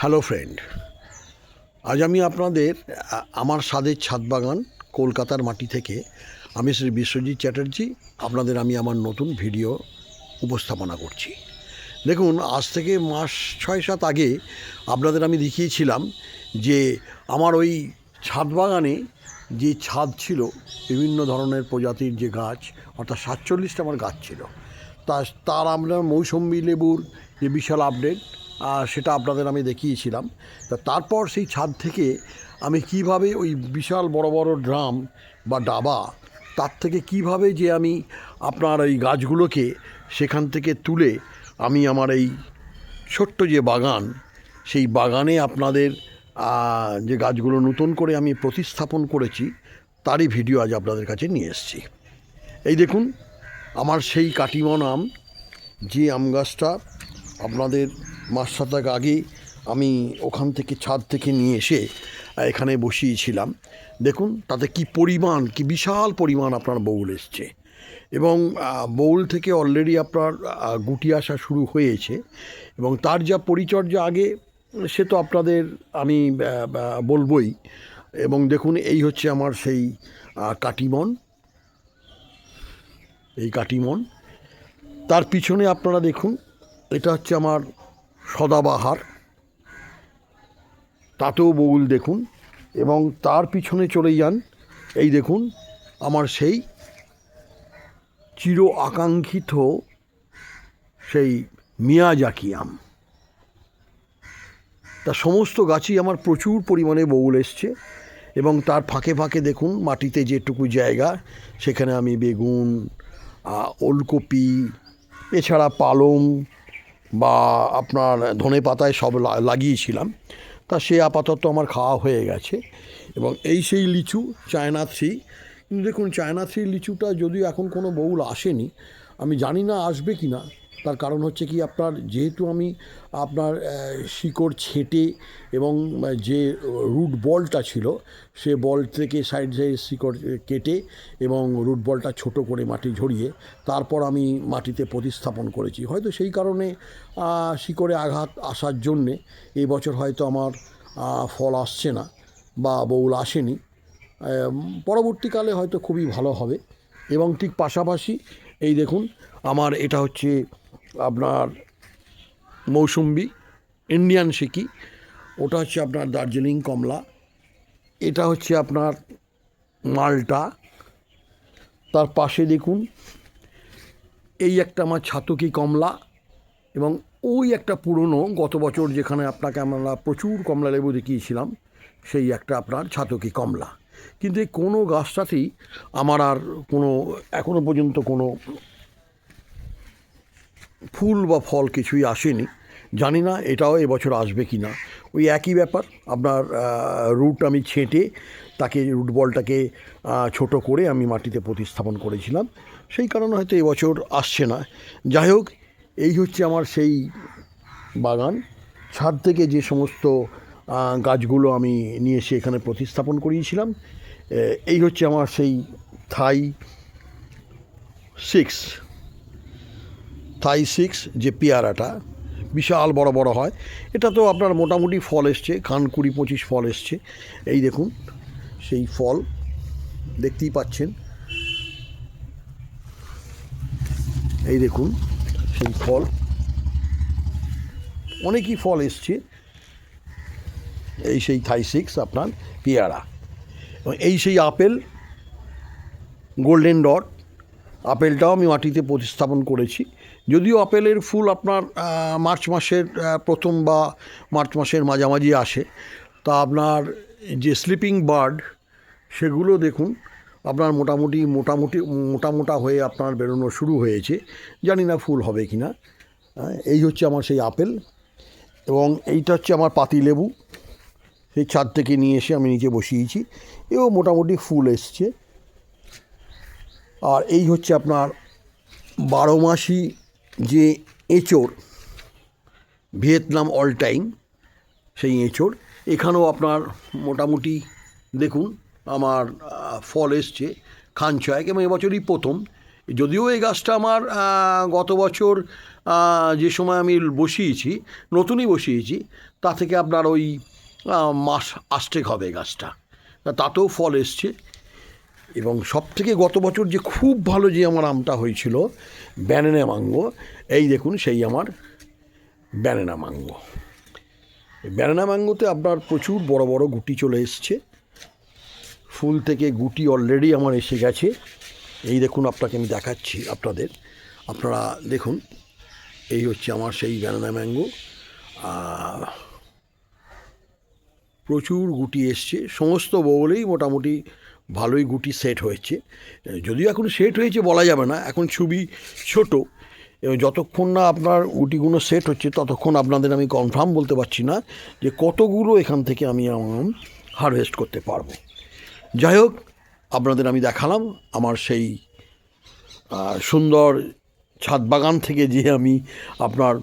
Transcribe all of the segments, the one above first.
Hello friend আজ আমি আপনাদের আমার স্বাদের ছাদ বাগান কলকাতার মাটি থেকে আমি শ্রী বিশ্বজিৎ চ্যাটার্জি, আপনাদের আমি আমার নতুন ভিডিও উপস্থাপনা করছি। দেখুন, আজ থেকে মাস ছয় সাত আগে আপনাদের আমি দেখিয়েছিলাম যে আমার ওই ছাদ বাগানে যে ছাদ ছিল, বিভিন্ন ধরনের প্রজাতির যে গাছ, অর্থাৎ সাতচল্লিশটা আমার গাছ ছিল। তা, তার আমরা মৌসুম্বি লেবুর যে বিশাল আপডেট আর সেটা আপনাদের আমি দেখিয়েছিলাম। তা তারপর সেই ছাদ থেকে আমি কীভাবে ওই বিশাল বড় বড় ড্রাম বা ডাবা, তার থেকে কীভাবে যে আমি আপনার ওই গাছগুলোকে সেখান থেকে তুলে আমি আমার এই ছোট্ট যে বাগান, সেই বাগানে আপনাদের যে গাছগুলো নতুন করে আমি প্রতিস্থাপন করেছি, তারই ভিডিও আজ আপনাদের কাছে নিয়ে এসেছি। এই দেখুন, আমার সেই কাটিমন আম যে আম গাছটা আপনাদের মাস সাতাক আগে আমি ওখান থেকে ছাদ থেকে নিয়ে এসে এখানে বসিয়েছিলাম। দেখুন, তাতে কি পরিমাণ, কি বিশাল পরিমাণ আপনার বউল এসছে। এবং বউল থেকে অলরেডি আপনার গুটি আসা শুরু হয়েছে। এবং তার যা পরিচর্যা আগে, সে তো আপনাদের আমি বলবই। এবং দেখুন, এই হচ্ছে আমার সেই কাটিমন। এই কাটিমন। তার পিছনে আপনারা দেখুন, এটা হচ্ছে আমার সদাবাহার। তাতেও বউল দেখুন এবং তার পিছনে চলে যান। এই দেখুন, আমার সেই চির আকাঙ্ক্ষিত সেই মিয়াজাকি আম তা সমস্ত গাছই আমার প্রচুর পরিমাণে বউল এসছে এবং তার ফাঁকে ফাঁকে দেখুন, মাটিতে যেটুকু জায়গা, সেখানে আমি বেগুন ওলকপি, এছাড়া পালং বা আপনার ধনে পাতায় সব লাগিয়েছিলাম। তা সে আপাতত আমার খাওয়া হয়ে গেছে এবং এই সেই লিচু, চায়না থ্রি। কিন্তু দেখুন, চায়না থ্রি লিচুটা যদিও এখন কোনো বউল আসেনি, আমি জানি না আসবে কি না তার কারণ হচ্ছে কি, আপনার যেহেতু আমি আপনার শিকড় ছেটে এবং যে রুট বলটা ছিল, সে বল থেকে সাইড সাইড শিকড় কেটে এবং রুট বলটা ছোট করে মাটি ঝরিয়ে তারপর আমি মাটিতে প্রতিস্থাপন করেছি। হয়তো সেই কারণে শিকড়ে আঘাত আসার জন্যে এই বছর হয়তো আমার ফল আসছে না বা বউল আসেনি। পরবর্তীকালে হয়তো খুবই ভালো হবে। এবং ঠিক পাশাপাশি এই দেখুন, আমার এটা হচ্ছে আপনার মৌসুম্বি, ইন্ডিয়ান সিকি, ওটা হচ্ছে আপনার দার্জিলিং কমলা, এটা হচ্ছে আপনার মালটা। তার পাশে দেখুন, এই একটা আমার ছাতকি কমলা এবং ওই একটা পুরনো গত বছর যেখানে আপনাকে আমরা প্রচুর কমলা লেবু দেখিয়েছিলাম, সেই একটা আপনার ছাতকি কমলা। কিন্তু এই কোনো গাছটাতেই আমার আর কোনো এখনও পর্যন্ত কোনো ফুল বা ফল কিছুই আসেনি। জানি না এটাও এবছর আসবে কি না। ওই একই ব্যাপার, আপনার রুট আমি ছেঁটে তাকে রুট বলটাকে ছোট করে আমি মাটিতে প্রতিস্থাপন করেছিলাম। সেই কারণে হয়তো এবছর আসছে না। যাই হোক, এই হচ্ছে আমার সেই বাগান। ছাদ থেকে যে সমস্ত গাছগুলো আমি নিয়ে এসে এখানে প্রতিস্থাপন করিয়েছিলাম এই হচ্ছে আমার সেই থাই সিক্স। থাই সিক্স যে পেয়ারাটা, বিশাল বড় বড় হয়। এটা তো আপনার মোটামুটি ফল এসছে, খান কুড়ি পঁচিশ ফল এসছে। এই দেখুন, সেই ফল, দেখতেই পাচ্ছেন। এই দেখুন, সেই ফল। অনেকই ফল এসছে। এই সেই থাই সিক্স আপনার পেয়ারা। এই সেই আপেল, গোল্ডেন ডট আপেলটাও আমি মাটিতে প্রতিস্থাপন করেছি। যদিও আপেলের ফুল আপনার মার্চ মাসের প্রথম বা মার্চ মাসের মাঝামাঝি আসে, তা আপনার যে স্লিপিং বার্ড সেগুলো দেখুন, আপনার মোটামুটি মোটামুটি মোটা মোটা হয়ে আপনার বেরোনো শুরু হয়েছে। জানি না ফুল হবে কি না। এই হচ্ছে আমার সেই আপেল এবং এইটা হচ্ছে আমার পাতি লেবু। সেই ছাদ থেকে নিয়ে এসে আমি নিচে বসিয়েছি। এও মোটামুটি ফুল এসছে। আর এই হচ্ছে আপনার বারো মাসি যে এঁচড়, ভিয়েতনাম অল টাইম সেই এঁচড়। এখানেও আপনার মোটামুটি দেখুন আমার ফল এসছে খান ছয়েক এবং এবছরই প্রথম। যদিও এই গাছটা আমার গত বছর যে সময় আমি বসিয়েছি, নতুনই বসিয়েছি, তা থেকে আপনার ওই মাস আষ্টেক হবে গাছটা। তাতেও ফল এসছে। এবং সব থেকে গত বছর যে খুব ভালো যে আমার আমটা হয়েছিল, ব্যানানা মাঙ্গো, এই দেখুন সেই আমার ব্যানানা মাঙ্গো। ব্যানানা ম্যাঙ্গোতে আপনার প্রচুর বড় বড় গুটি চলে এসছে। ফুল থেকে গুটি অলরেডি আমার এসে গেছে। এই দেখুন আপনাকে আমি দেখাচ্ছি আপনাদের। আপনারা দেখুন, এই হচ্ছে আমার সেই ব্যানানা ম্যাঙ্গো। প্রচুর গুটি এসছে। সমস্ত বগলেই মোটামুটি ভালোই গুটি সেট হয়েছে। যদিও এখন সেট হয়েছে বলা যাবে না, এখন ছবি ছোট। এবং যতক্ষণ না আপনার গুটিগুলো সেট হচ্ছে, ততক্ষণ আপনাদের আমি কনফার্ম বলতে পারছি না যে কতগুলো এখান থেকে আমি আম হারভেস্ট করতে পারব। যাই হোক, আপনাদের আমি দেখালাম আমার সেই সুন্দর ছাদ বাগান থেকে যে আমি আপনার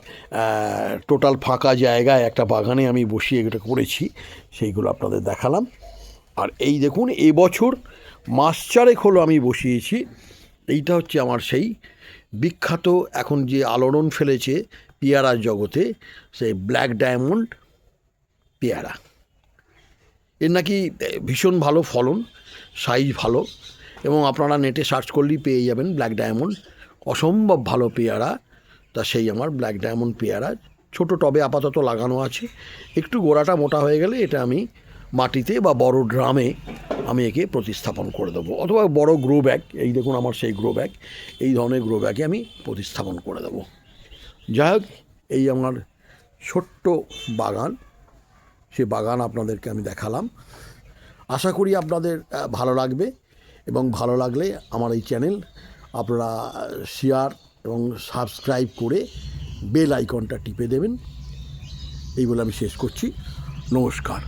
টোটাল ফাঁকা জায়গায় একটা বাগানে আমি বসিয়ে এটা করেছি, সেইগুলো আপনাদের দেখালাম। আর এই দেখুন এবছর মাস চারেক হলো আমি বসিয়েছি। এইটা হচ্ছে আমার সেই বিখ্যাত এখন যে আলোড়ন ফেলেছে পেয়ারার জগতে, সেই ব্ল্যাক ডায়মন্ড পেয়ারা। এর নাকি ভীষণ ভালো ফলন, সাইজ ভালো এবং আপনারা নেটে সার্চ করলেই পেয়ে যাবেন ব্ল্যাক ডায়মন্ড। অসম্ভব ভালো পেয়ারা, তা সেই আমার ব্ল্যাক ডায়মন্ড পেয়ারা। ছোট টবে আপাতত লাগানো আছে। একটু গোড়াটা মোটা হয়ে গেলে এটা আমি মাটিতে বা বড় ড্রামে আমি একে প্রতিস্থাপন করে দেবো। অথবা বড় গ্রো ব্যাগ এই দেখুন আমার সেই গ্রো ব্যাগ এই ধরনের গ্রো ব্যাগে আমি প্রতিস্থাপন করে দেবো। যাই হোক, এই আমার ছোট্ট বাগান, সে বাগান আপনাদেরকে আমি দেখালাম। আশা করি আপনাদের ভালো লাগবে এবং ভালো লাগলে আমার এই চ্যানেল আপনারা শেয়ার এবং সাবস্ক্রাইব করে বেল আইকনটা টিপে দেবেন। এই বলে আমি শেষ করছি। নমস্কার।